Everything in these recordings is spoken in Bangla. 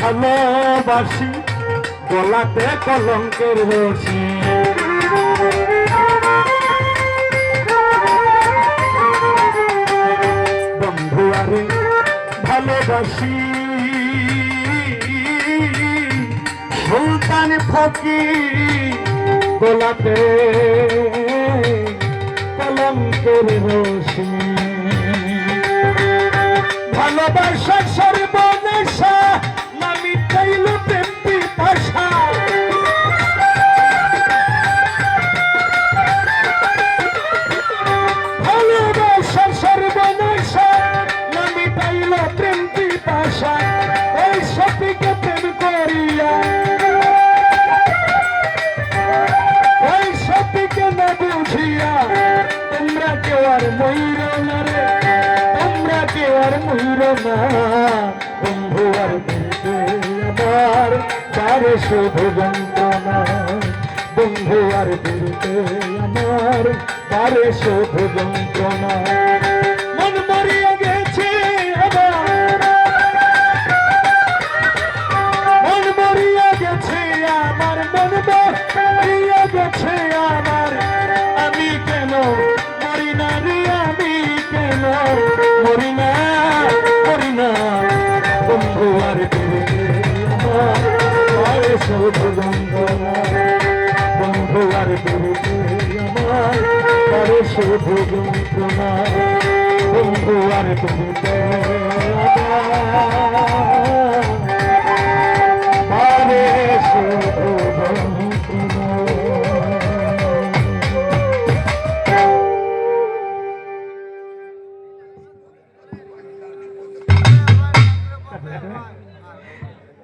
ভালোবাসি গলাতে কলঙ্কের রশি। বন্ধু আরে ভালোবাসি। সুলতান ফকি গোলাপে কলঙ্কের রশি। ভালোবাসা সর্বনেশা আর ময়ূর না। আর আমার, তারে শুভ যন্ত্রণা। বন্ধু আর বন্ধু আমার, তারে শুভ যন্ত্রণা। মন মরিয়া শুধু যন্ত্রণা বন্ধু আর ফিরে আমার আর শুধু যন্ত্রণা বন্ধু আর আরে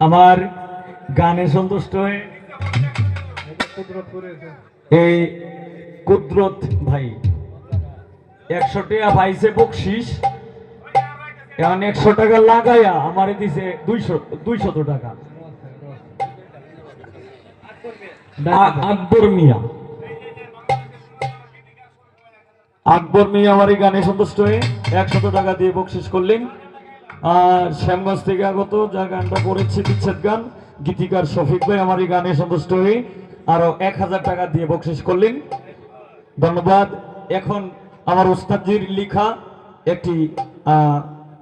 আমার গানে সন্তুষ্ট হয়ে। এই কুদরত ভাই, একশো টাকা পাইছে বকশিস। এখন একশো টাকা লাগাইয়া আমারে দিছে দুইশো, দুইশত টাকা। আকবর মিয়া। আকবর মিয়া আমার এই গানে সন্তুষ্ট হয়ে একশত টাকা দিয়ে বকশিস করলেন। আর শ্যামগঞ্জ থেকে আগত যা গানটা পড়েছে বিচ্ছেদ গান গীতিকার শফিক ভাই, আমার এই গানে সন্তুষ্ট হয়ে আরও এক হাজার টাকা দিয়ে বকশিস করলেন। ধন্যবাদ। এখন আমার ওস্তাদজির লিখা একটি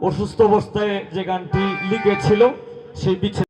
অসুস্থ অবস্থায় যে গানটি লিখেছিল, সেই বিচ্ছেদ